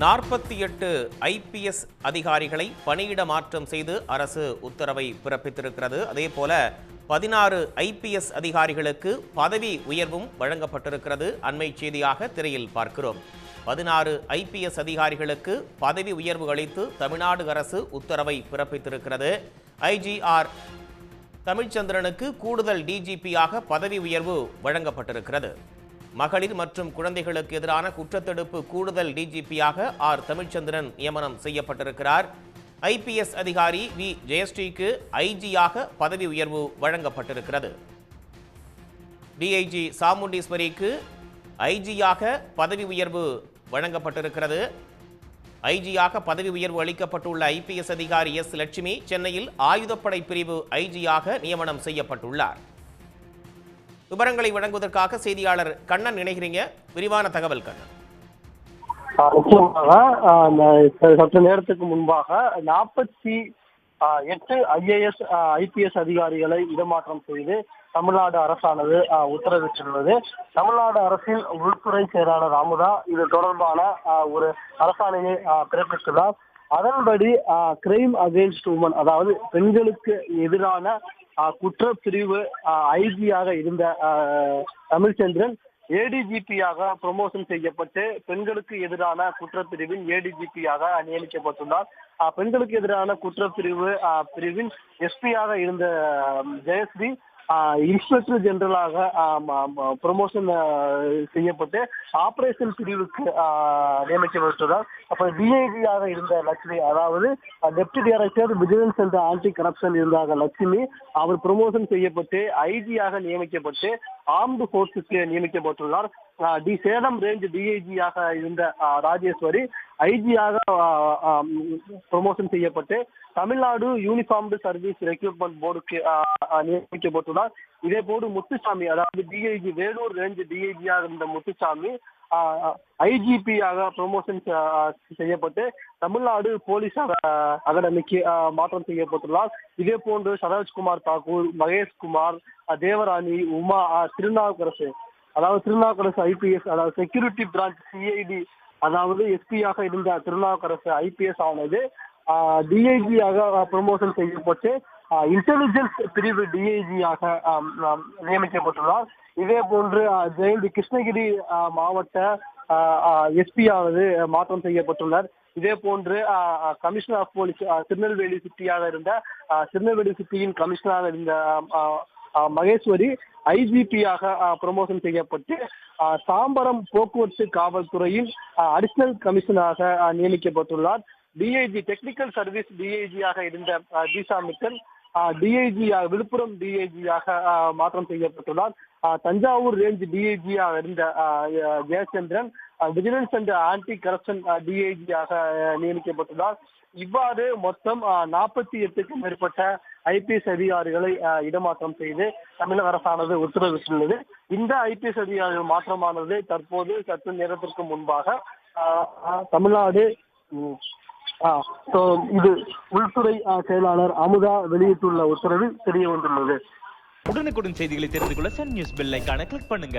நாற்பத்தி எட்டு ஐபிஎஸ் அதிகாரிகளை பணியிட மாற்றம் செய்து அரசு உத்தரவை பிறப்பித்திருக்கிறது. அதே போல பதினாறு ஐபிஎஸ் அதிகாரிகளுக்கு பதவி உயர்வும் வழங்கப்பட்டிருக்கிறது. அண்மை செய்தியாக திரையில் பார்க்கிறோம். பதினாறு ஐபிஎஸ் அதிகாரிகளுக்கு பதவி உயர்வு அளித்து தமிழ்நாடு அரசு உத்தரவை பிறப்பித்திருக்கிறது. ஐஜிஆர் தமிழ்ச்சந்திரனுக்கு கூடுதல் டிஜிபியாக பதவி உயர்வு வழங்கப்பட்டிருக்கிறது. மகளிர் மற்றும் குழந்தைகளுக்கு எதிரான குற்றத்தடுப்பு கூடுதல் டிஜிபியாக ஆர். தமிழ்ச்சந்திரன் நியமனம் செய்யப்பட்டிருக்கிறார். ஐபிஎஸ் அதிகாரி வி. ஜெயஸ்ரீக்கு ஐஜியாக பதவி உயர்வு வழங்கப்பட்டிருக்கிறது. டிஐஜி சாமுண்டீஸ்வரிக்கு ஐஜியாக பதவி உயர்வு வழங்கப்பட்டிருக்கிறது. ஐஜியாக பதவி உயர்வு அளிக்கப்பட்டுள்ள ஐபிஎஸ் அதிகாரி எஸ். லட்சுமி சென்னையில் ஆயுதப்படை பிரிவு ஐஜியாக நியமனம் செய்யப்பட்டுள்ளார். விவரங்களை வழங்குவதற்காக செய்தியாளர் கண்ணன் நினைக்கிறீங்க விரிவான தகவல் கண்ணன். நிச்சயமாக சற்று நேரத்துக்கு முன்பாக நாற்பத்தி எட்டு ஐஏஎஸ் ஐபிஎஸ் அதிகாரிகளை இடமாற்றம் செய்து தமிழ்நாடு அரசானது ஆஹ் உத்தரவிட்டுள்ளது. தமிழ்நாடு அரசின் உள்துறை செயலாளர் அமுதா இது தொடர்பான ஆஹ் ஒரு அரசாணையை ஆஹ் பிறப்பித்துள்ளார். அதன்படி கிரைம் அகேன்ஸ்ட் உமன் அதாவது பெண்களுக்கு எதிரான குற்றப்பிரிவு ஐஜியாக இருந்த தமிழ்ச்சந்திரன் ஏடிஜிபியாக ப்ரொமோஷன் செய்யப்பட்டு பெண்களுக்கு எதிரான குற்றப்பிரிவின் ஏடிஜிபியாக நியமிக்கப்பட்டுள்ளார். பெண்களுக்கு எதிரான குற்றப்பிரிவு பிரிவின் எஸ்பியாக இருந்த ஜெயஸ்ரீ இன்ஸ்பெக்டர் ஜெனரலாக ப்ரொமோஷன் செய்யப்பட்டு ஆபரேஷன் பிரிவுக்கு ஆஹ் நியமிக்கப்பட்டுள்ளார் அப்ப டிஐஜியாக இருந்த லட்சுமி அதாவது deputy director vigilance and anti corruption இருந்தாக Lakshmi அவர் ப்ரொமோஷன் செய்யப்பட்டு ஐஜியாக நியமிக்கப்பட்டு ஆர்ம்டு போர்ஸுக்கு நியமிக்கப்பட்டுள்ளார். டி சேலம் ரேஞ்ச் டிஐஜியாக இருந்த ராஜேஸ்வரி ஐஜியாக ப்ரொமோஷன் செய்யப்பட்டு தமிழ்நாடு யூனிஃபார்ம்டு சர்வீஸ் ரெக்ரூட்மெண்ட் போர்டுக்கு நியமிக்கப்பட்டுள்ளார். இதே போடு முத்துசாமி அதாவது டிஐஜி வேலூர் ரேஞ்ச் டிஐஜியாக இருந்த முத்துசாமி ஐஜிபியாக ப்ரொமோஷன் செய்யப்பட்டு தமிழ்நாடு போலீஸ் அகாடமிக்கு ஆஹ், மாற்றம் செய்யப்பட்டுள்ளார். இதே போன்று சரோஜ்குமார் தாக்கூர் மகேஷ்குமார் தேவராணி உமா திருநாவுக்கரசு அதாவது திருநாவுக்கரசு ஐபிஎஸ் அதாவது செக்யூரிட்டி பிரான்ச் சிஐடி அதாவது எஸ்பியாக இருந்த திருநாவுக்கரசு ஐபிஎஸ் ஆனது டிஐஜியாக ப்ரொமோஷன் செய்யப்பட்டு இன்டெலிஜென்ஸ் பிரிவு டிஐஜியாக நியமிக்கப்பட்டுள்ளார். இதே போன்று ஜெயந்தி கிருஷ்ணகிரி மாவட்ட எஸ்பியாவது மாற்றம் செய்யப்பட்டுள்ளார். இதே போன்று கமிஷனர் ஆஃப் போலீஸ் திருநெல்வேலி சிட்டியாக இருந்த திருநெல்வேலி சிட்டியின் கமிஷனராக இருந்த மகேஸ்வரி ஐஜிபியாக ப்ரொமோஷன் செய்யப்பட்டு தாம்பரம் போக்குவரத்து காவல்துறையின் அடிஷனல் கமிஷனாக நியமிக்கப்பட்டுள்ளார். டிஐஜி டெக்னிக்கல் சர்வீஸ் டிஐஜியாக இருந்த ஆஹ், தீஷா மித்தல் டிஐஜி விழுப்புரம் டிஐஜியாக மாற்றம் செய்யப்பட்டுள்ளார். தஞ்சாவூர் ரேஞ்ச் டிஐஜியாக இருந்த Jayachandran vigilance and anti corruption டிஐஜியாக நியமிக்கப்பட்டுள்ளார். இவ்வாறு மொத்தம் நாற்பத்தி எட்டுக்கும் மேற்பட்ட ஐபிஎஸ் அதிகாரிகளை ஆஹ், இடமாற்றம் செய்து தமிழக அரசானது உத்தரவிட்டுள்ளது. இந்த ஐபிஎஸ் அதிகாரிகள் மாற்றமானது தற்போது சற்று நேரத்திற்கு முன்பாக ஆஹ், தமிழ்நாடு ஆஹ், இது உள்துறை செயலாளர் அமுதா வெளியிட்டுள்ள உத்தரவில் தெரிய வந்துள்ளது உடனுக்குடன் செய்திகளை தெரிந்து கொள்ள சன் நியூஸ் பெல் ஐகானை கிளிக் பண்ணுங்க.